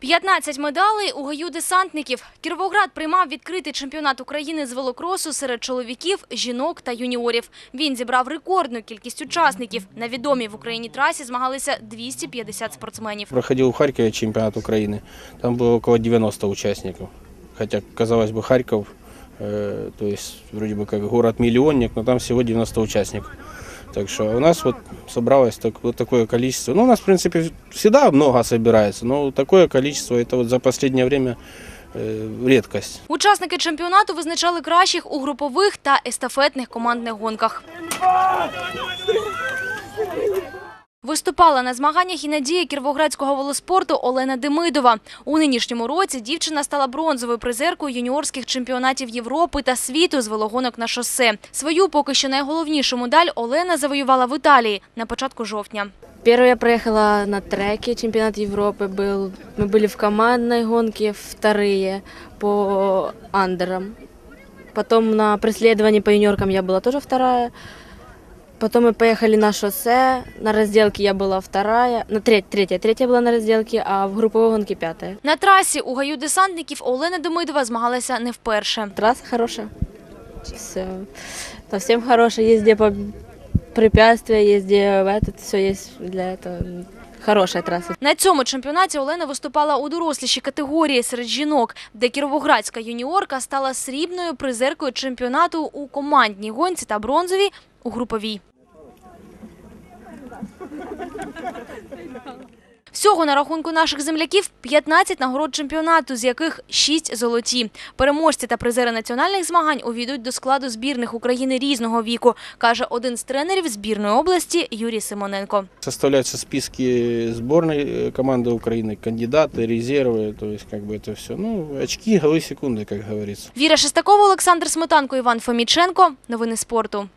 15 медалей у гаю десантників. Кіровоград приймав відкритий чемпіонат України з велокросу серед чоловіків, жінок та юніорів. Він зібрав рекордну кількість учасників. На відомій в Україні трасі змагалися 250 спортсменів. Проходил в Харькове чемпионат Украины. Там было около 90 участников. Хотя, казалось бы, Харьков, э, то есть вроде бы как город-миллионник, но там всего 90 участников. Так что у нас вот собралось так, вот такое количество. Ну, у нас, в принципе, всегда много собирается, но такое количество, это вот за последнее время Рідкость. Учасники чемпіонату визначали кращих у групових та естафетних командних гонках Виступала на змаганнях і надія кіровоградського велоспорту Олена Демидова. У нинішньому році дівчина стала бронзовою призеркою юніорських чемпіонатів Європи та світу з велогонок на шосе. Свою поки що найголовнішу медаль Олена завоювала в Італії на початку жовтня. Первую я проехала на треке, чемпионат Европы был. Мы были в командной гонке, вторые по андерам. Потом на преследовании по юниоркам я была тоже вторая. Потом мы поехали на шоссе, на разделке я была вторая, на треть, третья, третья была на разделке, а в групповой гонке пятая. На трасі у гаю десантників Олена Демидова змагалася не вперше. Трасса хорошая, все, совсем хорошая, есть где по препятствия, есть где в этот, все есть для этого. Хорошая трасса. На цьому чемпіонаті Олена виступала у дорослішій категорії серед жінок, де кіровоградська юніорка стала срібною призеркою чемпіонату у командній гонці та бронзовій у груповій. Всього на рахунку наших земляків 15 нагород чемпіонату, з яких 6 золоті. Переможці та призери національних змагань увійдуть до складу збірних України різного віку, каже один з тренерів збірної області Юрій Симоненко. Составляются списки сборной э, команды Украины, кандидаты, резервы, то есть как бы это все. Ну, очки, голы, секунды, как говорится. Віра Шестакова, Олександр Сметанко, Іван Фоміченко. Новини спорту.